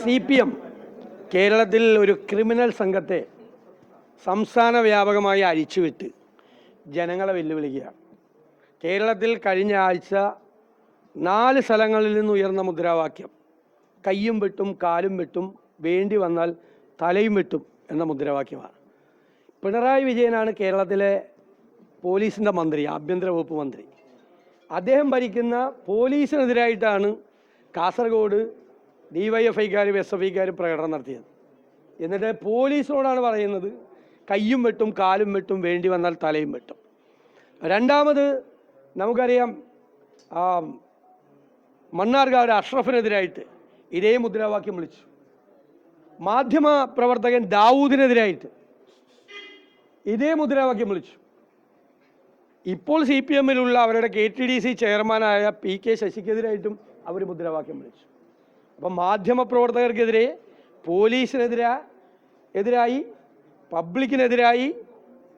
C P M കേരളത്തിൽ ഒരു criminal സംഘത്തെ സംസ്ഥാന വ്യാപകമായി അഴിച്ചുവിട്ട് ജനങ്ങളെ വെല്ലുവിളിക്കുകയാണ്. കേരളത്തിൽ കഴിഞ്ഞ ആഴ്ച നാല് സ്ഥലങ്ങളിൽ നിന്ന് ഉയർന്ന മുദ്രാവാക്യം കയ്യും വെട്ടും കാലും വെട്ടും വേണ്ടി വന്നാൽ തലയും വെട്ടും എന്ന മുദ്രാവാക്യമാണ്. പിണറായി വിജയനാണ് കേരളത്തിലെ പോലീസിന്റെ മന്ത്രി ആഭ്യന്തര വകുപ്പ് മന്ത്രി. അദ്ദേഹം ഭരിക്കുന്ന പോലീസിനെതിരായിട്ടാണ് കാസർഗോഡ് ഡി വൈ എഫ് ഐക്കാരും എസ് എഫ് ഐക്കാരും പ്രകടനം നടത്തിയത്. എന്നിട്ട് പോലീസിനോടാണ് പറയുന്നത് കയ്യും വെട്ടും കാലും വെട്ടും വേണ്ടി വന്നാൽ തലയും വെട്ടും. രണ്ടാമത് നമുക്കറിയാം മണ്ണാർകാട് അഷ്റഫിനെതിരായിട്ട് ഇതേ മുദ്രാവാക്യം വിളിച്ചു. മാധ്യമ പ്രവർത്തകൻ ദാവൂദിനെതിരായിട്ട് ഇതേ മുദ്രാവാക്യം വിളിച്ചു. ഇപ്പോൾ സി പി എമ്മിലുള്ള അവരുടെ കെ ടി ഡി സി ചെയർമാനായ പി കെ ശശിക്കെതിരായിട്ടും അവർ മുദ്രാവാക്യം വിളിച്ചു. അപ്പം മാധ്യമ പ്രവർത്തകർക്കെതിരെ പോലീസിനെതിരെ എതിരായി പബ്ലിക്കിനെതിരായി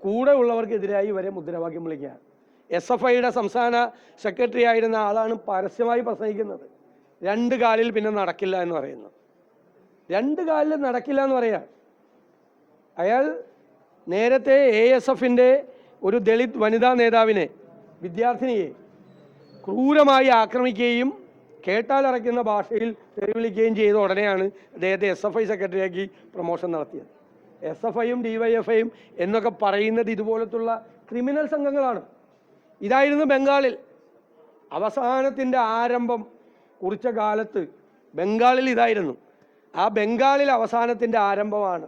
കൂടെ ഉള്ളവർക്കെതിരായി വരെ മുദ്രാവാക്യം വിളിക്കുക എസ് എഫ് ഐയുടെ സംസ്ഥാന സെക്രട്ടറി ആയിരുന്ന ആളാണ് പരസ്യമായി പ്രസംഗിക്കുന്നത്. രണ്ട് കാലിൽ പിന്നെ നടക്കില്ല എന്ന് പറയുന്നു. രണ്ട് കാലിൽ നടക്കില്ല എന്ന് പറയാം. അയാൾ നേരത്തെ എ എസ് എഫിന്റെ ഒരു ദളിത് വനിതാ നേതാവിനെ വിദ്യാർത്ഥിനിയെ ക്രൂരമായി ആക്രമിക്കുകയും കേട്ടാലറയ്ക്കുന്ന ഭാഷയിൽ തെരുവിളിക്കുകയും ചെയ്ത ഉടനെയാണ് അദ്ദേഹത്തെ എസ് എഫ് ഐ സെക്രട്ടറിയാക്കി പ്രൊമോഷൻ നടത്തിയത്. എസ് എഫ് ഐയും ഡി വൈ എഫ് ഐയും എന്നൊക്കെ പറയുന്നത് ഇതുപോലത്തുള്ള ക്രിമിനൽ സംഘങ്ങളാണ്. ഇതായിരുന്നു ബംഗാളിൽ അവസാനത്തിന്റെ ആരംഭം കുറിച്ച കാലത്ത് ബംഗാളിൽ ഇതായിരുന്നു. ആ ബംഗാളിൽ അവസാനത്തിന്റെ ആരംഭമാണ്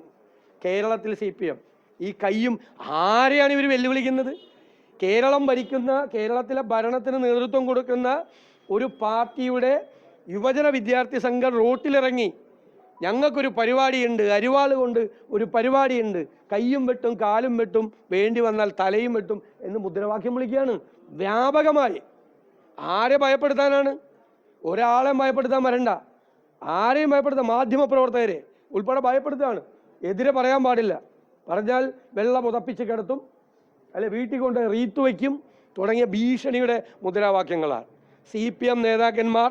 കേരളത്തിൽ സി പി എം ഈ കയ്യും ആരെയാണ് ഇവർ വെല്ലുവിളിക്കുന്നത്? കേരളം ഭരിക്കുന്ന കേരളത്തിലെ ഭരണത്തിന് നേതൃത്വം കൊടുക്കുന്ന ഒരു പാർട്ടിയുടെ യുവജന വിദ്യാർത്ഥി സംഘം റോട്ടിലിറങ്ങി. ഞങ്ങൾക്കൊരു പരിപാടിയുണ്ട്. അരിവാൾ കൊണ്ട് ഒരു പരിപാടിയുണ്ട്. കയ്യും വെട്ടും കാലും വെട്ടും വേണ്ടി വന്നാൽ തലയും വെട്ടും എന്ന് മുദ്രാവാക്യം വിളിക്കുകയാണ്. വ്യാപകമായി. ആരെ ഭയപ്പെടുത്താനാണ്? ഒരാളെ ഭയപ്പെടുത്താൻ വരണ്ട. ആരെയും ഭയപ്പെടുത്താൻ മാധ്യമ പ്രവർത്തകരെ ഉൾപ്പെടെ ഭയപ്പെടുത്തുകയാണ്. എതിരെ പറയാൻ പാടില്ല. പറഞ്ഞാൽ വെള്ളം ഉതപ്പിച്ച് കിടത്തും അല്ലെ വീട്ടിൽ കൊണ്ട് റീത്ത് വയ്ക്കും തുടങ്ങിയ ഭീഷണിയുടെ മുദ്രാവാക്യങ്ങളാണ്. സി പി എം നേതാക്കന്മാർ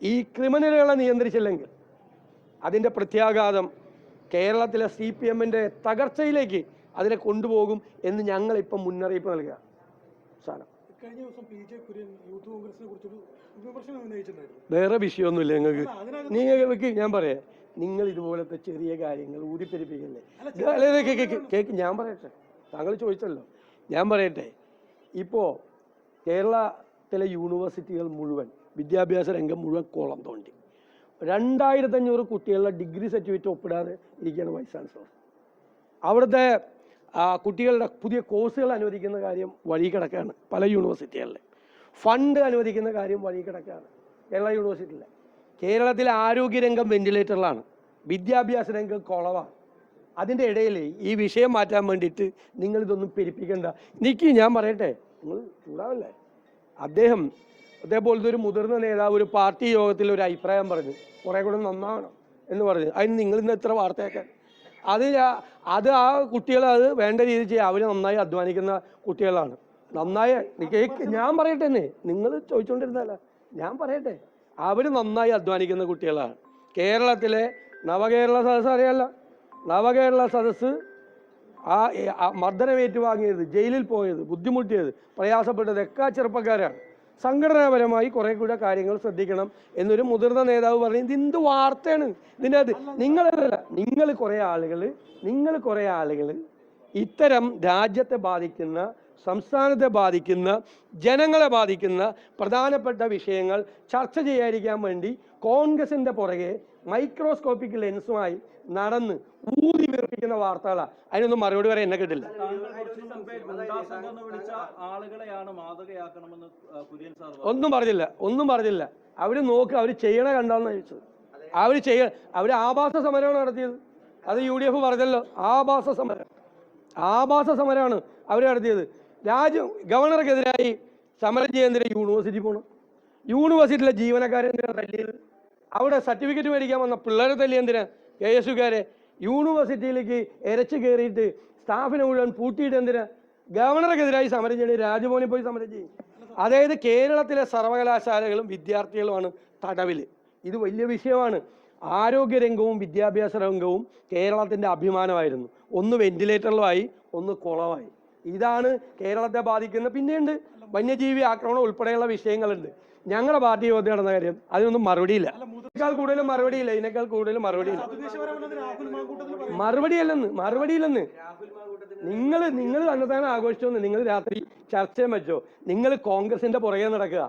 ഈ ക്രിമിനലുകളെ നിയന്ത്രിച്ചില്ലെങ്കിൽ അതിന്റെ പ്രത്യാഘാതം കേരളത്തിലെ സി പി എമ്മിന്റെ തകർച്ചയിലേക്ക് അതിനെ കൊണ്ടുപോകും എന്ന് ഞങ്ങളിപ്പം മുന്നറിയിപ്പ് നൽകുക. സാധനം കഴിഞ്ഞ ദിവസം പി ജെ കുര്യൻ യൂത്ത് കോൺഗ്രസിനെ കുറിച്ചൊരു വിമർശനം ഉന്നയിച്ചിട്ടുണ്ടായിരുന്നു. വേറെ വിഷയമൊന്നുമില്ല നിങ്ങൾക്ക്. അതിനകത്ത് നിങ്ങൾക്ക് ഞാൻ പറയാം. നിങ്ങൾ ഇതുപോലത്തെ ചെറിയ കാര്യങ്ങൾ ഊതിപ്പെരിപ്പിക്കല്ലേ? അല്ല, കേക്ക്, കേക്ക്, ഞാൻ പറയട്ടെ. താങ്കൾ ചോദിച്ചല്ലോ. ഞാൻ പറയട്ടെ. ഇപ്പോൾ കേരളത്തിലെ യൂണിവേഴ്സിറ്റികൾ മുഴുവൻ വിദ്യാഭ്യാസ രംഗം മുഴുവൻ കോളം തോണ്ടി. രണ്ടായിരത്തഞ്ഞൂറ് കുട്ടികളുടെ ഡിഗ്രി സർട്ടിഫിക്കറ്റ് ഒപ്പിടാതെ ഇരിക്കുകയാണ് വൈസ് ചാൻസലർ അവിടുത്തെ കുട്ടികളുടെ പുതിയ കോഴ്സുകൾ അനുവദിക്കുന്ന കാര്യം വഴി കിടക്കുകയാണ് പല യൂണിവേഴ്സിറ്റികളിലെ ഫണ്ട് അനുവദിക്കുന്ന കാര്യം വഴി കിടക്കുകയാണ് കേരള യൂണിവേഴ്സിറ്റിയിലെ കേരളത്തിലെ ആരോഗ്യരംഗം വെന്റിലേറ്ററിലാണ് വിദ്യാഭ്യാസ രംഗം കുളവാണ്. അതിന്റെ ഇടയിൽ ഈ വിഷയം മാറ്റാൻ വേണ്ടിയിട്ട് നിങ്ങളിതൊന്നും ഇതൊന്നും നിൽക്കി ഞാൻ പറയട്ടെ? നിങ്ങൾ ചൂടാവല്ലേ? അദ്ദേഹം അതേപോലത്തെ ഒരു മുതിർന്ന നേതാവ് ഒരു പാർട്ടി യോഗത്തിൽ ഒരു അഭിപ്രായം പറഞ്ഞു. കുറേ കൂടെ നന്നാവണം എന്ന് പറഞ്ഞു. അതിന് നിങ്ങൾ ഇന്ന് എത്ര വാർത്തയാക്കാൻ അത് അത് ആ കുട്ടികൾ അത് വേണ്ട രീതിയിൽ ചെയ്യുക അവർ നന്നായി അധ്വാനിക്കുന്ന കുട്ടികളാണ്. നന്നായി ഞാൻ പറയട്ടെ നിങ്ങൾ ചോദിച്ചുകൊണ്ടിരുന്നല്ല ഞാൻ പറയട്ടെ. അവർ നന്നായി അധ്വാനിക്കുന്ന കുട്ടികളാണ്. കേരളത്തിലെ നവകേരള സദസ്സ് അറിയാലോ? നവകേരള സദസ്സ് ആ മർദ്ദനം ഏറ്റുവാങ്ങിയത് ജയിലിൽ പോയത് ബുദ്ധിമുട്ടിയത് പ്രയാസപ്പെട്ടത് ഒക്കെ ചെറുപ്പക്കാരാണ്. സംഘടനാപരമായി കുറെ കൂടെ കാര്യങ്ങൾ ശ്രദ്ധിക്കണം എന്നൊരു മുതിർന്ന നേതാവ് പറഞ്ഞു. ഇത് എന്ത് വാർത്തയാണ്? ഇതിന്റെ അത് നിങ്ങളല്ല നിങ്ങൾ കുറേ ആളുകൾ നിങ്ങൾ കുറേ ആളുകൾ ഇത്തരം രാജ്യത്തെ ബാധിക്കുന്ന സംസ്ഥാനത്തെ ബാധിക്കുന്ന ജനങ്ങളെ ബാധിക്കുന്ന പ്രധാനപ്പെട്ട വിഷയങ്ങൾ ചർച്ച ചെയ്യാതിരിക്കാൻ വേണ്ടി കോൺഗ്രസിന്റെ പുറകെ മൈക്രോസ്കോപ്പിക് ലെൻസുമായി നടന്ന് ഊതി വീർപ്പിക്കുന്ന വാർത്തകളാണ് അതിനൊന്നും മറുപടി വരെ എന്നെ കിട്ടില്ല. ഒന്നും പറഞ്ഞില്ല. ഒന്നും പറഞ്ഞില്ല. അവർ നോക്ക് അവർ ചെയ്യണ കണ്ടാന്ന് ചോദിച്ചത്. അവർ ചെയ്യ അവർ ആഭാസ സമരമാണ് നടത്തിയത്. അത് യു ഡി എഫ് പറഞ്ഞല്ലോ. ആഭാസ സമരം. ആഭാസ സമരമാണ് അവർ നടത്തിയത്. രാജ്യം ഗവർണർക്കെതിരായി സമരം ചെയ്യുന്നതിന് യൂണിവേഴ്സിറ്റി പോകണം യൂണിവേഴ്സിറ്റിയിലെ ജീവനക്കാരെ എന്തിനാ തല്ലിയത്? അവിടെ സർട്ടിഫിക്കറ്റ് മേടിക്കാൻ വന്ന പിള്ളേരെ തല്ലിയെന്തിനാ കെ എസ് യുക്കാരെ യൂണിവേഴ്സിറ്റിയിലേക്ക് എരച്ചു കയറിയിട്ട് സ്റ്റാഫിനെ മുഴുവൻ പൂട്ടിയിട്ട് എന്തിനാ? ഗവർണർക്കെതിരായി സമരം ചെയ്യണേ രാജ്ഭവനിൽ പോയി സമരം ചെയ്യും. അതായത് കേരളത്തിലെ സർവകലാശാലകളും വിദ്യാർത്ഥികളുമാണ് തടവിൽ ഇത് വലിയ വിഷയമാണ്. ആരോഗ്യരംഗവും വിദ്യാഭ്യാസ രംഗവും കേരളത്തിന്റെ അഭിമാനമായിരുന്നു. ഒന്ന് വെന്റിലേറ്ററിലുമായി ഒന്ന് കുളമായി. ഇതാണ് കേരളത്തെ ബാധിക്കുന്ന പിന്നെയുണ്ട്. വന്യജീവി ആക്രമണം ഉൾപ്പെടെയുള്ള വിഷയങ്ങളുണ്ട്. ഞങ്ങളുടെ പാർട്ടി യോഗ്യത നടന്ന കാര്യം അതിനൊന്നും മറുപടിയില്ല. ഇതിനേക്കാൾ കൂടുതൽ മറുപടിയില്ല ഇതിനേക്കാൾ കൂടുതൽ മറുപടിയില്ല മറുപടിയല്ലെന്ന് മറുപടിയില്ലെന്ന്. നിങ്ങൾ നിങ്ങൾ തന്നെത്താനെ ആഘോഷിച്ചോന്ന് നിങ്ങൾ രാത്രി ചർച്ചയും വെച്ചോ. നിങ്ങൾ കോൺഗ്രസിന്റെ പുറകെ നടക്കുക.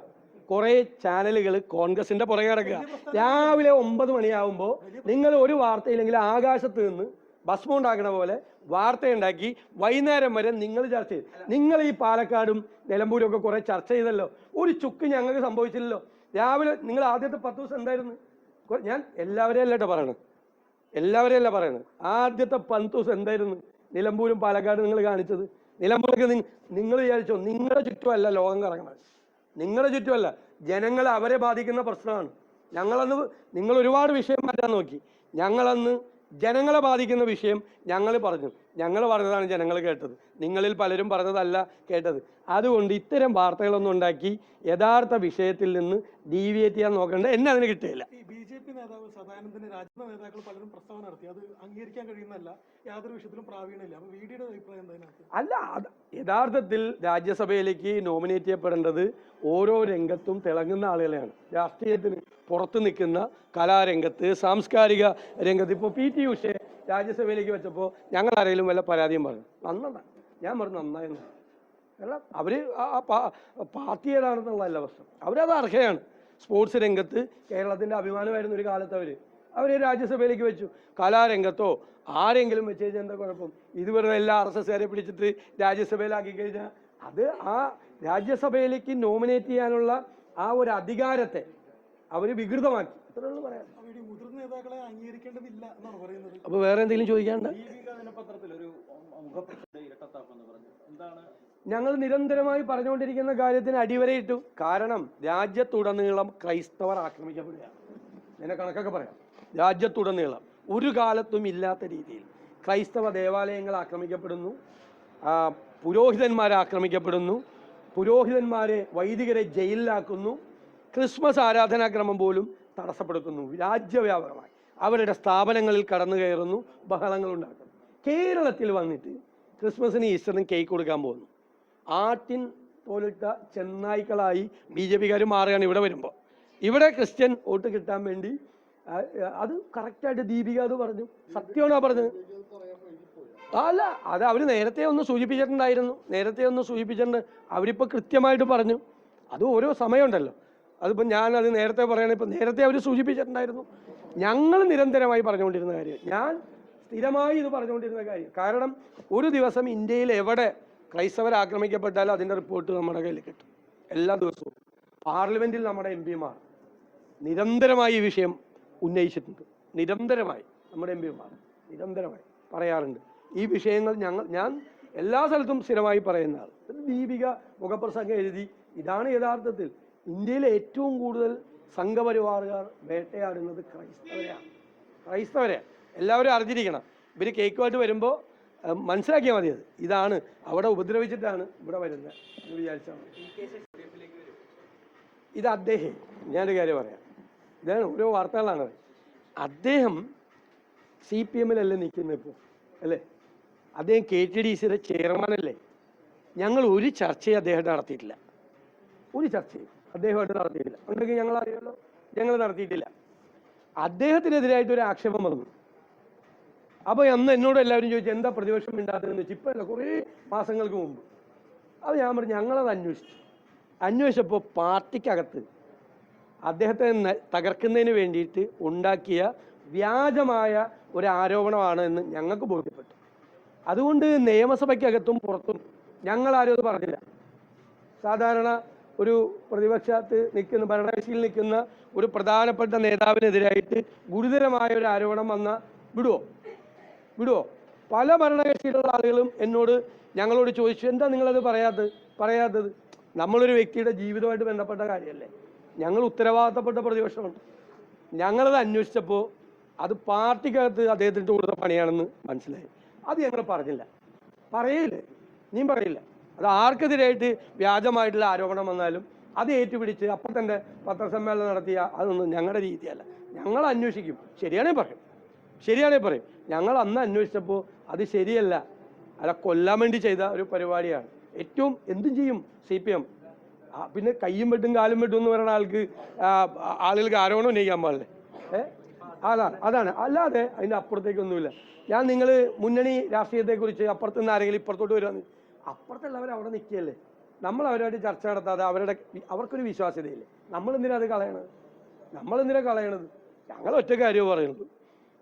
കുറെ ചാനലുകൾ കോൺഗ്രസിന്റെ പുറകെ നടക്കുക. രാവിലെ ഒമ്പത് മണിയാവുമ്പോൾ നിങ്ങൾ ഒരു വാർത്തയില്ലെങ്കിൽ ആകാശത്ത് നിന്ന് ഭസ്മം ഉണ്ടാക്കണ പോലെ വാർത്തയുണ്ടാക്കി വൈകുന്നേരം വരെ നിങ്ങൾ ചർച്ച ചെയ്തു നിങ്ങൾ ഈ പാലക്കാടും നിലമ്പൂരും ഒക്കെ കുറെ ചർച്ച ചെയ്തല്ലോ. ഒരു ചുക്ക് ഞങ്ങൾക്ക് സംഭവിച്ചില്ലല്ലോ. രാവിലെ നിങ്ങൾ ആദ്യത്തെ പത്ത് ദിവസം എന്തായിരുന്നു? ഞാൻ എല്ലാവരെയും അല്ലേട്ടോ പറയണത് എല്ലാവരെയും അല്ല പറയണത് ആദ്യത്തെ പത്ത് ദിവസം എന്തായിരുന്നു? നിലമ്പൂരും പാലക്കാട് നിങ്ങൾ കാണിച്ചത്. നിലമ്പൂരൊക്കെ നിങ്ങൾ വിചാരിച്ചോ നിങ്ങളുടെ ചുറ്റുമല്ല ലോകം കറങ്ങണത്. നിങ്ങളുടെ ചുറ്റുമല്ല. ജനങ്ങൾ അവരെ ബാധിക്കുന്ന പ്രശ്നമാണ്. ഞങ്ങളന്ന് നിങ്ങൾ ഒരുപാട് വിഷയം മാറ്റാൻ നോക്കി. ഞങ്ങളന്ന് ജനങ്ങളെ ബാധിക്കുന്ന വിഷയം ഞങ്ങൾ പറഞ്ഞു. ഞങ്ങൾ പറഞ്ഞതാണ് ജനങ്ങൾ കേട്ടത്. നിങ്ങളിൽ പലരും പറഞ്ഞതല്ല കേട്ടത്. അതുകൊണ്ട് ഇത്തരം വാർത്തകളൊന്നും ഉണ്ടാക്കി യഥാർത്ഥ വിഷയത്തിൽ നിന്ന് ഡീവിയേറ്റ് ചെയ്യാൻ നോക്കേണ്ടത് എന്നെ അതിന് കിട്ടിയില്ല. ജെ പി നേതാവ് സദാനന്ദന് രാജ്യത്തെ നേതാക്കൾ പലരും പ്രസ്താവന നടത്തി. അത് അംഗീകരിക്കാൻ കഴിയുന്നതല്ല. യാതൊരു വിഷയത്തിലും പ്രാവീണ്യമില്ല. അപ്പൊ വി ഡിയുടെ അഭിപ്രായം എന്താണ് അല്ല യഥാർത്ഥത്തിൽ രാജ്യസഭയിലേക്ക് നോമിനേറ്റ് ചെയ്യപ്പെടേണ്ടത് ഓരോ രംഗത്തും തിളങ്ങുന്ന ആളുകളെയാണ്. രാഷ്ട്രീയത്തിന് പുറത്തു നിൽക്കുന്ന കലാരംഗത്ത് സാംസ്കാരിക രംഗത്ത്. ഇപ്പോൾ പി. ടി. ഉഷയെ രാജ്യസഭയിലേക്ക് വെച്ചപ്പോൾ ഞങ്ങൾ ആരെങ്കിലും വല്ല പരാതിയും പറഞ്ഞു? നന്നാ ഞാൻ പറഞ്ഞു നന്നായിരുന്നു അല്ല അവർ ആ പാർട്ടി ഏതാണെന്നുള്ളതല്ല പ്രശ്നം. അവരത് അർഹയാണ്. സ്പോർട്സ് രംഗത്ത് കേരളത്തിന്റെ അഭിമാനമായിരുന്ന ഒരു കാലത്ത് അവർ അവർ രാജ്യസഭയിലേക്ക് വെച്ചു. കലാരംഗത്തോ ആരെങ്കിലും വെച്ച് കഴിഞ്ഞാൽ എന്താ കുഴപ്പം? ഇത് വെറുതെ എല്ലാ ആർ എസ് എസ്കാരെ പിടിച്ചിട്ട് രാജ്യസഭയിലാക്കി കഴിഞ്ഞാൽ അത് ആ രാജ്യസഭയിലേക്ക് നോമിനേറ്റ് ചെയ്യാനുള്ള ആ ഒരു അധികാരത്തെ അവർ വികൃതമാക്കി. പറയാം അപ്പൊ മുതിർന്ന നേതാക്കളെ അംഗീകരിക്കേണ്ടതില്ല എന്നാണ് പറയുന്നത്? അപ്പോൾ വേറെ എന്തെങ്കിലും ചോദിക്കാനുണ്ട്? ഇരട്ടത്താപ്പ് എന്ന് പറഞ്ഞു. എന്താണ് ഞങ്ങൾ നിരന്തരമായി പറഞ്ഞുകൊണ്ടിരിക്കുന്ന കാര്യത്തിന് അടിവരയിട്ടു കാരണം രാജ്യത്തുടനീളം ക്രൈസ്തവർ ആക്രമിക്കപ്പെടുകയാണ്. എന്നെ കണക്കൊക്കെ പറയാം. രാജ്യത്തുടനീളം ഒരു കാലത്തും ഇല്ലാത്ത രീതിയിൽ ക്രൈസ്തവ ദേവാലയങ്ങൾ ആക്രമിക്കപ്പെടുന്നു. പുരോഹിതന്മാരെ ആക്രമിക്കപ്പെടുന്നു. പുരോഹിതന്മാരെ വൈദികരെ ജയിലിലാക്കുന്നു. ക്രിസ്മസ് ആരാധനാക്രമം പോലും തടസ്സപ്പെടുത്തുന്നു രാജ്യവ്യാപകമായി. അവരുടെ സ്ഥാപനങ്ങളിൽ കടന്നു കയറുന്നു ബഹളങ്ങൾ ഉണ്ടാക്കുന്നു. കേരളത്തിൽ വന്നിട്ട് ക്രിസ്മസിന് ഈസ്റ്ററിന് കേക്ക് കൊടുക്കാൻ പോകുന്നു. ആട്ടിൻ പോലിട്ട ചെന്നായ്ക്കളായി ബി ജെ പിക്കാർ മാറുകയാണ് ഇവിടെ വരുമ്പോൾ ഇവിടെ ക്രിസ്ത്യൻ വോട്ട് കിട്ടാൻ വേണ്ടി അത് കറക്റ്റായിട്ട് ദീപിക അത് പറഞ്ഞു. സത്യമാണോ പറഞ്ഞത്? അല്ല അത് അവർ നേരത്തെ ഒന്ന് സൂചിപ്പിച്ചിട്ടുണ്ടായിരുന്നു. നേരത്തെ ഒന്ന് സൂചിപ്പിച്ചിട്ടുണ്ട്. അവരിപ്പോൾ കൃത്യമായിട്ട് പറഞ്ഞു. അത് ഓരോ സമയമുണ്ടല്ലോ. അതിപ്പോൾ അത് നേരത്തെ പറയണ ഇപ്പം നേരത്തെ അവർ സൂചിപ്പിച്ചിട്ടുണ്ടായിരുന്നു. ഞങ്ങൾ നിരന്തരമായി പറഞ്ഞുകൊണ്ടിരുന്ന കാര്യം. ഞാൻ സ്ഥിരമായി ഇത് പറഞ്ഞുകൊണ്ടിരുന്ന കാര്യം. കാരണം ഒരു ദിവസം ഇന്ത്യയിൽ എവിടെ ക്രൈസ്തവർ ആക്രമിക്കപ്പെട്ടാൽ അതിന്റെ റിപ്പോർട്ട് നമ്മുടെ കയ്യിൽ കിട്ടും. എല്ലാ ദിവസവും. പാർലമെന്റിൽ നമ്മുടെ എം പിമാർ നിരന്തരമായി ഈ വിഷയം ഉന്നയിച്ചിട്ടുണ്ട്. നിരന്തരമായി നമ്മുടെ എം പിമാർ നിരന്തരമായി പറയാറുണ്ട്. ഈ വിഷയങ്ങൾ ഞങ്ങൾ ഞാൻ എല്ലാ സ്ഥലത്തും സ്ഥിരമായി പറയുന്ന ആൾ. ദീപിക മുഖപ്രസംഗം എഴുതി ഇതാണ് യഥാർത്ഥത്തിൽ ഇന്ത്യയിലെ ഏറ്റവും കൂടുതൽ സംഘപരിവാറുകാർ വേട്ടയാടുന്നത് ക്രൈസ്തവരെയാണ്. ക്രൈസ്തവരെ എല്ലാവരും അറിഞ്ഞിരിക്കണം. ഇവർ കേക്കുമായിട്ട് വരുമ്പോൾ മനസ്സിലാക്കിയാൽ മതി അത്. ഇതാണ് അവിടെ ഉപദ്രവിച്ചിട്ടാണ് ഇവിടെ വരുന്നത് എന്ന് വിചാരിച്ചാൽ ഇത് അദ്ദേഹം. ഞാനൊരു കാര്യം പറയാം. ഇതാണ് ഓരോ വാർത്തകളാണ്. അദ്ദേഹം സി പി എമ്മിലല്ലേ നിൽക്കുന്നത് ഇപ്പോൾ അല്ലേ? അദ്ദേഹം കെ ടി ഡി സിയുടെ ചെയർമാനല്ലേ? ഞങ്ങൾ ഒരു ചർച്ചയും അദ്ദേഹം നടത്തിയിട്ടില്ല. ഒരു ചർച്ചയും അദ്ദേഹമായിട്ട് നടത്തിയിട്ടില്ല. ഉണ്ടെങ്കിൽ ഞങ്ങൾ അറിയാമല്ലോ ഞങ്ങൾ നടത്തിയിട്ടില്ല. അദ്ദേഹത്തിനെതിരായിട്ട് ഒരു ആക്ഷേപം വന്നു. അപ്പോൾ അന്ന് എന്നോട് എല്ലാവരും ചോദിച്ചു എന്താ പ്രതിപക്ഷം മിണ്ടാത്തതെന്ന് വെച്ചു ഇപ്പം അല്ല കുറേ മാസങ്ങൾക്ക് മുമ്പ്. അപ്പോൾ ഞാൻ പറഞ്ഞു ഞങ്ങളത് അന്വേഷിച്ചു. അന്വേഷിച്ചപ്പോൾ പാർട്ടിക്കകത്ത് അദ്ദേഹത്തെ തകർക്കുന്നതിന് വേണ്ടിയിട്ട് ഉണ്ടാക്കിയ വ്യാജമായ ഒരു ആരോപണമാണ് എന്ന് ഞങ്ങൾക്ക് ബോധ്യപ്പെട്ടു. അതുകൊണ്ട് നിയമസഭയ്ക്കകത്തും പുറത്തും ഞങ്ങളാരും അത് പറഞ്ഞില്ല. സാധാരണ ഒരു പ്രതിപക്ഷത്ത് നിൽക്കുന്ന ഭരണകക്ഷിയിൽ നിൽക്കുന്ന ഒരു പ്രധാനപ്പെട്ട നേതാവിനെതിരായിട്ട് ഗുരുതരമായ ഒരു ആരോപണം വന്ന വിടുവോ? വിടുവോ? പല ഭരണകക്ഷിയിലുള്ള ആളുകളും എന്നോട് ഞങ്ങളോട് ചോദിച്ചു എന്താ നിങ്ങളത് പറയാത്തത്? പറയാത്തത്? നമ്മളൊരു വ്യക്തിയുടെ ജീവിതമായിട്ട് ബന്ധപ്പെട്ട കാര്യമല്ലേ? ഞങ്ങൾ ഉത്തരവാദിത്തപ്പെട്ട പ്രതിപക്ഷമാണ് ഞങ്ങളത് അന്വേഷിച്ചപ്പോൾ അത് പാർട്ടിക്കകത്ത് അദ്ദേഹത്തിന്റെ കൊടുത്ത പണിയാണെന്ന് മനസ്സിലായി. അത് ഞങ്ങൾ പറഞ്ഞില്ല. പറയില്ലേ? നീ പറയില്ല. അത് ആർക്കെതിരായിട്ട് വ്യാജമായിട്ടുള്ള ആരോപണം വന്നാലും അത് ഏറ്റുപിടിച്ച് അപ്പം തന്നെ പത്രസമ്മേളനം നടത്തിയ അതൊന്നും ഞങ്ങളുടെ രീതിയല്ല. ഞങ്ങൾ അന്വേഷിക്കും. ശരിയാണേ പറയും. ശരിയാണേ പറയും. ഞങ്ങൾ അന്ന് അന്വേഷിച്ചപ്പോൾ അത് ശരിയല്ല. അല്ല കൊല്ലാൻ വേണ്ടി ചെയ്ത ഒരു പരിപാടിയാണ്. ഏറ്റവും എന്തും ചെയ്യും സി പി എം. പിന്നെ കയ്യും വെട്ടും കാലും വെട്ടും എന്ന് പറയുന്ന ആൾക്ക് ആളുകൾക്ക് ആരോപണം ഉന്നയിക്കാൻ പാടില്ലേ? ഏ? അതാണ് അതാണ്. അല്ലാതെ അതിന്റെ അപ്പുറത്തേക്കൊന്നുമില്ല. ഞാൻ നിങ്ങൾ മുന്നണി രാഷ്ട്രീയത്തെക്കുറിച്ച് അപ്പുറത്ത് നിന്ന് ആരെങ്കിലും ഇപ്പുറത്തോട്ട് വരുവാന്ന് അപ്പുറത്തുള്ളവർ അവിടെ നിൽക്കുകയല്ലേ? നമ്മൾ അവരുമായിട്ട് ചർച്ച നടത്താതെ അവരുടെ അവർക്കൊരു വിശ്വാസ്യതയില്ലേ? നമ്മൾ എന്തിനാ അത് കളയണത്? നമ്മൾ എന്തിനാ കളയണത്? ഞങ്ങൾ ഒറ്റ കാര്യമോ പറയുന്നത്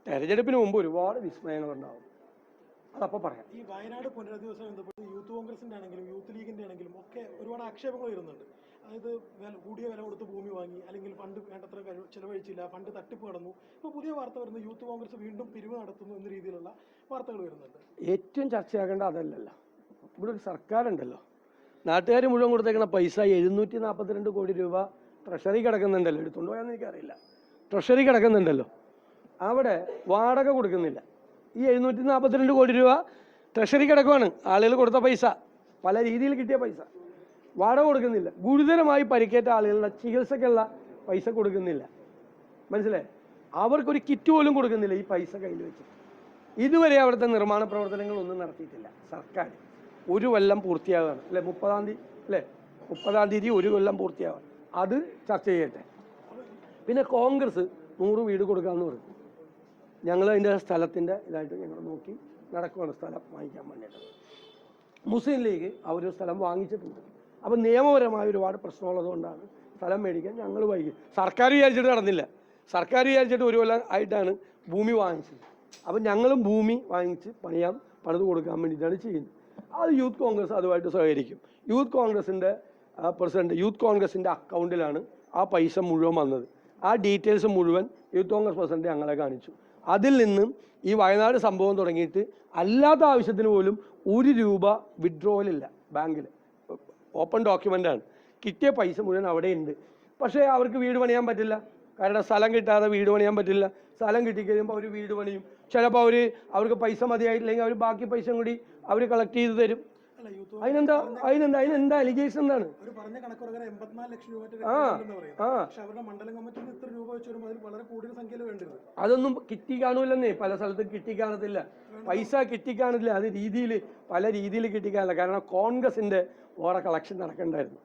തെരഞ്ഞെടുപ്പിന് മുമ്പ് ഒരുപാട് വിസ്മയങ്ങൾ ഉണ്ടാവും അതപ്പോൾ പറയാം. ഈ വയനാട് പുനരധിവാസം ബന്ധപ്പെട്ട് യൂത്ത് കോൺഗ്രസിന്റെ ആണെങ്കിലും യൂത്ത് ലീഗിന്റെ ആണെങ്കിലും ഒക്കെ ഒരുപാട് ആക്ഷേപങ്ങൾ വരുന്നുണ്ട്. അതായത് കൂടിയ വില കൊടുത്ത് ഭൂമി വാങ്ങി അല്ലെങ്കിൽ ഫണ്ട് വേണ്ടത്ര ചെലവഴിച്ചില്ല ഫണ്ട് തട്ടിപ്പ് കടന്നു. ഇപ്പോൾ പുതിയ വാർത്ത വരുന്നത് യൂത്ത് കോൺഗ്രസ് വീണ്ടും പിരിവ് നടത്തുന്നു എന്ന രീതിയിലുള്ള വാർത്തകൾ വരുന്നുണ്ട്. ഏറ്റവും ചർച്ചയാകേണ്ട അതല്ലല്ലോ. ഇവിടെ ഒരു സർക്കാരുണ്ടല്ലോ. നാട്ടുകാർ മുഴുവൻ കൊടുത്തേക്കുന്ന പൈസ എഴുന്നൂറ്റി നാൽപ്പത്തിരണ്ട് കോടി രൂപ ട്രഷറി കിടക്കുന്നുണ്ടല്ലോ എടുത്തുകൊണ്ട് പോയാന്ന് എനിക്കറിയില്ല. ട്രഷറി കിടക്കുന്നുണ്ടല്ലോ അവിടെ വാടക കൊടുക്കുന്നില്ല. ഈ എഴുന്നൂറ്റി നാൽപ്പത്തിരണ്ട് കോടി രൂപ ട്രഷറി കിടക്കുവാണ്. ആളുകൾ കൊടുത്ത പൈസ. പല രീതിയിൽ കിട്ടിയ പൈസ. വാടക കൊടുക്കുന്നില്ല. ഗുരുതരമായി പരിക്കേറ്റ ആളുകളുടെ ചികിത്സക്കുള്ള പൈസ കൊടുക്കുന്നില്ല. മനസ്സിലായി? അവർക്കൊരു കിറ്റ് പോലും കൊടുക്കുന്നില്ല ഈ പൈസ കയ്യിൽ വെച്ച്. ഇതുവരെ അവിടുത്തെ നിർമ്മാണ പ്രവർത്തനങ്ങൾ ഒന്നും നടത്തിയിട്ടില്ല. സർക്കാർ ഒരു കൊല്ലം പൂർത്തിയാകുകയാണ് അല്ലേ? മുപ്പതാം തീയതി അല്ലേ? മുപ്പതാം തീയതി ഒരു കൊല്ലം പൂർത്തിയാകാം അത് ചർച്ച ചെയ്യട്ടെ. പിന്നെ കോൺഗ്രസ് നൂറ് വീട് കൊടുക്കാമെന്ന് പറഞ്ഞു. ഞങ്ങൾ അതിന്റെ സ്ഥലത്തിന്റെ ഇതായിട്ട് ഞങ്ങൾ നോക്കി നടക്കുവാണ് സ്ഥലം വാങ്ങിക്കാൻ വേണ്ടിയിട്ട്. മുസ്ലിം ലീഗ് അവർ സ്ഥലം വാങ്ങിച്ചിട്ടുണ്ട്. അപ്പം നിയമപരമായ ഒരുപാട് പ്രശ്നമുള്ളതുകൊണ്ടാണ് സ്ഥലം മേടിക്കാൻ ഞങ്ങൾ വൈകി. സർക്കാർ വിചാരിച്ചിട്ട് നടന്നില്ല. സർക്കാർ വിചാരിച്ചിട്ട് ഒരു കൊല്ലം ആയിട്ടാണ് ഭൂമി വാങ്ങിച്ചത്. അപ്പം ഞങ്ങളും ഭൂമി വാങ്ങിച്ച് പണിയാൻ പണിത് കൊടുക്കാൻ വേണ്ടിയിട്ടാണ് ചെയ്യുന്നത്. അത് യൂത്ത് കോൺഗ്രസ് അതുമായിട്ട് സഹകരിക്കും. യൂത്ത് കോൺഗ്രസിന്റെ പ്രസിഡന്റ് യൂത്ത് കോൺഗ്രസിന്റെ അക്കൗണ്ടിലാണ് ആ പൈസ മുഴുവൻ വന്നത്. ആ ഡീറ്റെയിൽസ് മുഴുവൻ യൂത്ത് കോൺഗ്രസ് പ്രസിഡന്റ് ഞങ്ങളെ കാണിച്ചു. അതിൽ നിന്നും ഈ വയനാട് സംഭവം തുടങ്ങിയിട്ട് അല്ലാത്ത ആവശ്യത്തിന് പോലും ഒരു രൂപ വിഡ്രോവലില്ല ബാങ്കിൽ ഓപ്പൺ ഡോക്യുമെന്റ് ആണ്. കിട്ടിയ പൈസ മുഴുവൻ അവിടെ ഉണ്ട് പക്ഷേ അവർക്ക് വീട് പണിയാൻ പറ്റില്ല. കാരണം സ്ഥലം കിട്ടാതെ വീട് പണിയാൻ പറ്റില്ല. സ്ഥലം കിട്ടിക്കഴിയുമ്പോൾ അവർ വീട് പണിയും. ചിലപ്പോൾ അവർ അവർക്ക് പൈസ മതിയായിട്ടില്ലെങ്കിൽ അവർ ബാക്കി പൈസ കൂടി അവർ കളക്ട് ചെയ്ത് തരും. അതിനെന്താ അതിനെന്താ അതിനെന്താ അലിഗേഷൻ എന്താണ്? അതൊന്നും കിട്ടി കാണൂലെന്നേ പല സ്ഥലത്തും കിട്ടി കാണത്തില്ല. പൈസ കിട്ടി കാണില്ല അത് രീതിയിൽ പല രീതിയിൽ കിട്ടി കാണില്ല കാരണം കോൺഗ്രസിന്റെ വേറെ കളക്ഷൻ നടക്കണ്ടായിരുന്നു.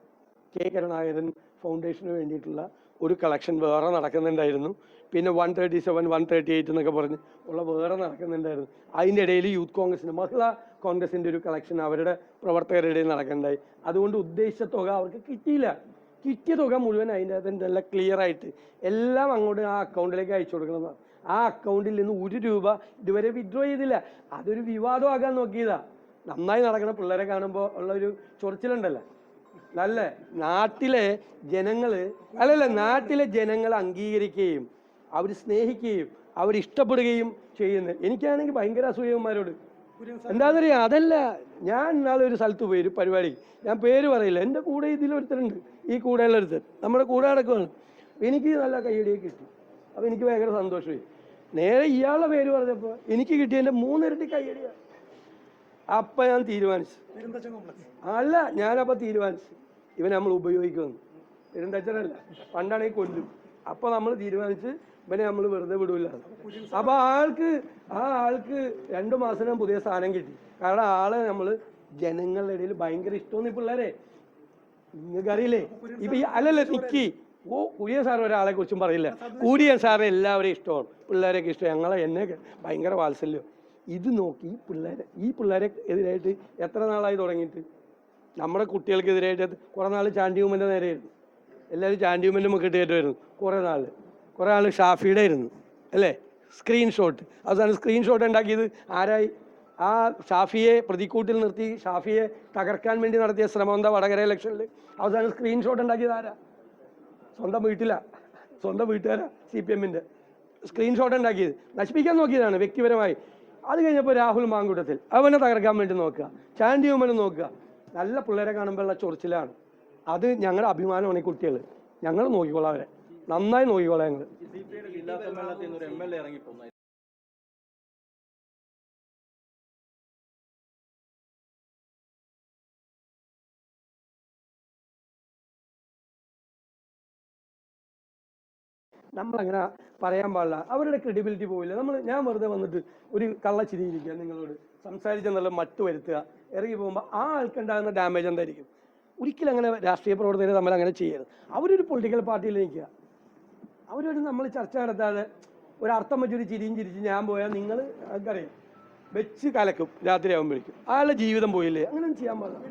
കെ. കരുണാകരൻ ഫൗണ്ടേഷന് വേണ്ടിയിട്ടുള്ള ഒരു കളക്ഷൻ വേറെ നടക്കുന്നുണ്ടായിരുന്നു. പിന്നെ one thirty seven one thirty eight എന്നൊക്കെ പറഞ്ഞ് ഉള്ള വേറെ നടക്കുന്നുണ്ടായിരുന്നു. അതിന്റെ ഇടയിൽ യൂത്ത് കോൺഗ്രസിന്റെ മഹിളാ കോൺഗ്രസിന്റെ ഒരു കളക്ഷൻ അവരുടെ പ്രവർത്തകരുടെ ഇടയിൽ നടക്കണ്ടായി. അതുകൊണ്ട് ഉദ്ദേശിച്ച തുക അവർക്ക് കിട്ടിയില്ല. കിട്ടിയ തുക മുഴുവൻ അതിന്റെ അകത്ത് നല്ല ക്ലിയർ ആയിട്ട് എല്ലാം അങ്ങോട്ട് ആ അക്കൗണ്ടിലേക്ക് അയച്ചു കൊടുക്കണം. ആ അക്കൗണ്ടിൽ നിന്ന് ഒരു രൂപ ഇതുവരെ വിഡ്രോ ചെയ്തില്ല. അതൊരു വിവാദമാകാൻ നോക്കിയതാ. നന്നായി നടക്കുന്ന പിള്ളേരെ കാണുമ്പോൾ ഉള്ള ഒരു ചൊറിച്ചിലുണ്ടല്ലോ? നല്ല നാട്ടിലെ ജനങ്ങൾ അല്ലല്ല നാട്ടിലെ ജനങ്ങൾ അംഗീകരിക്കുകയും അവർ സ്നേഹിക്കുകയും അവർ ഇഷ്ടപ്പെടുകയും ചെയ്യുന്നത് എനിക്കാണെങ്കിൽ ഭയങ്കര അസൂയന്മാരോട് എന്താണെന്നറിയാം അതല്ല ഞാൻ ഇന്നാളെ ഒരു സ്ഥലത്ത് പോയി ഒരു പരിപാടി. ഞാൻ പേര് പറയില്ല. എന്റെ കൂടെ ഇതിലൊരുത്തരുണ്ട്. ഈ കൂടെയുള്ള ഒരുത്തൻ നമ്മുടെ കൂടെ അടക്കമാണ് എനിക്ക് നല്ല കയ്യടിയെ കിട്ടി. അപ്പോൾ എനിക്ക് ഭയങ്കര സന്തോഷമായി. നേരെ ഇയാളുടെ പേര് പറഞ്ഞപ്പോൾ എനിക്ക് കിട്ടിയ കിട്ടിയതിന്റെ മൂന്നിരട്ടി കയ്യടിയാണ് അപ്പം ഞാൻ തീരുമാനിച്ചു. അല്ല ഞാനപ്പോൾ തീരുമാനിച്ചു. ഇവനെ നമ്മൾ ഉപയോഗിക്കുന്നു പെരുന്തച്ചനല്ല. പണ്ടാണെങ്കിൽ കൊല്ലും. അപ്പോൾ നമ്മൾ തീരുമാനിച്ച് ഇവനെ നമ്മൾ വെറുതെ വിടൂല. അപ്പോൾ ആൾക്ക് ആ ആൾക്ക് രണ്ട് മാസം പുതിയ സ്ഥാനം കിട്ടി. കാരണം ആളെ നമ്മൾ ജനങ്ങളുടെ ഇടയിൽ ഭയങ്കര ഇഷ്ടമെന്ന് ഈ പിള്ളേരെ. നിങ്ങൾക്കറിയില്ലേ ഇപ്പൊ ഈ അല്ലല്ല നിക്കി. ഓ കുര്യൻ സാർ ഒരാളെ കുറിച്ചും പറയില്ല. കുര്യൻ സാറിന് എല്ലാവരെയും ഇഷ്ടമാണ്. പിള്ളേരെയൊക്കെ ഇഷ്ടം. ഞങ്ങളെ എന്നെ ഭയങ്കര വാത്സല്യം. ഇത് നോക്കി ഈ പിള്ളേരെ ഈ പിള്ളേരെ എതിരായിട്ട് എത്ര നാളായി തുടങ്ങിയിട്ട്? നമ്മുടെ കുട്ടികൾക്കെതിരായിട്ട് കുറേ നാൾ ചാണ്ടിയുമ്മന്റെ നേരെയായിരുന്നു. എല്ലാവരും ചാണ്ടിയുമ്മന്റെ മുക്കിട്ട് കയറ്റുമായിരുന്നു. കുറേ നാൾ കുറേ ആൾ ഷാഫിയുടെ ആയിരുന്നു അല്ലേ? സ്ക്രീൻഷോട്ട് അവസാനം സ്ക്രീൻഷോട്ട് ഉണ്ടാക്കിയത്. ആരായി? ആ ഷാഫിയെ പ്രതിക്കൂട്ടിൽ നിർത്തി ഷാഫിയെ തകർക്കാൻ വേണ്ടി നടത്തിയ ശ്രമം എന്താ വടകര ഇലക്ഷനിൽ അവസാനം സ്ക്രീൻഷോട്ട് ഉണ്ടാക്കിയത് ആരാ? സ്വന്തം വീട്ടിലാ. സ്വന്തം വീട്ടുകാരാ സി പി എമ്മിന്റെ സ്ക്രീൻഷോട്ട് ഉണ്ടാക്കിയത്. നശിപ്പിക്കാൻ നോക്കിയതാണ് വ്യക്തിപരമായി. അത് കഴിഞ്ഞപ്പോൾ രാഹുൽ മാങ്കൂട്ടത്തിൽ. അവനെ തകർക്കാൻ വേണ്ടി നോക്കുക. ചാൻഡി ഉമ്മനെ നോക്കുക. നല്ല പിള്ളേരെ കാണുമ്പോഴുള്ള ചൊറിച്ചിലാണ്. അത് ഞങ്ങളുടെ അഭിമാനമാണ് ഈ കുട്ടികൾ ഞങ്ങൾ നോക്കിക്കോളാം അവരെ. നന്നായി നോക്കിക്കോളാം ഞങ്ങൾ ജില്ലാ സമ്മേളനത്തിൽ നിന്ന് ഒരു എം എൽ എ ഇറങ്ങിപ്പോന്നു പറയാൻ പാടില്ല. അവരുടെ ക്രെഡിബിലിറ്റി പോവില്ല. നമ്മൾ ഞാൻ വെറുതെ വന്നിട്ട് ഒരു കള്ള ചിരിയിരിക്കുക നിങ്ങളോട്. സംസാരിച്ചെന്നുള്ള മട്ട് വരുത്തുക. ഇറങ്ങി പോകുമ്പോൾ ആ ആൾക്കുണ്ടാകുന്ന ഡാമേജ് എന്തായിരിക്കും? ഒരിക്കലും അങ്ങനെ രാഷ്ട്രീയ പ്രവർത്തകർ തമ്മിൽ അങ്ങനെ ചെയ്യരുത്. അവരൊരു പൊളിറ്റിക്കൽ പാർട്ടിയിൽ നിൽക്കുക. അവരോട് നമ്മൾ ചർച്ച നടത്താതെ ഒരു അർത്ഥം വെച്ചൊരു ചിരിയും ചിരിച്ച് ഞാൻ പോയാൽ നിങ്ങൾ ആൾക്കറിയാം വെച്ച് കലക്കും രാത്രി ആകുമ്പോഴേക്കും അയാളുടെ ജീവിതം പോയില്ലേ? അങ്ങനെ ചെയ്യാൻ പാടില്ല.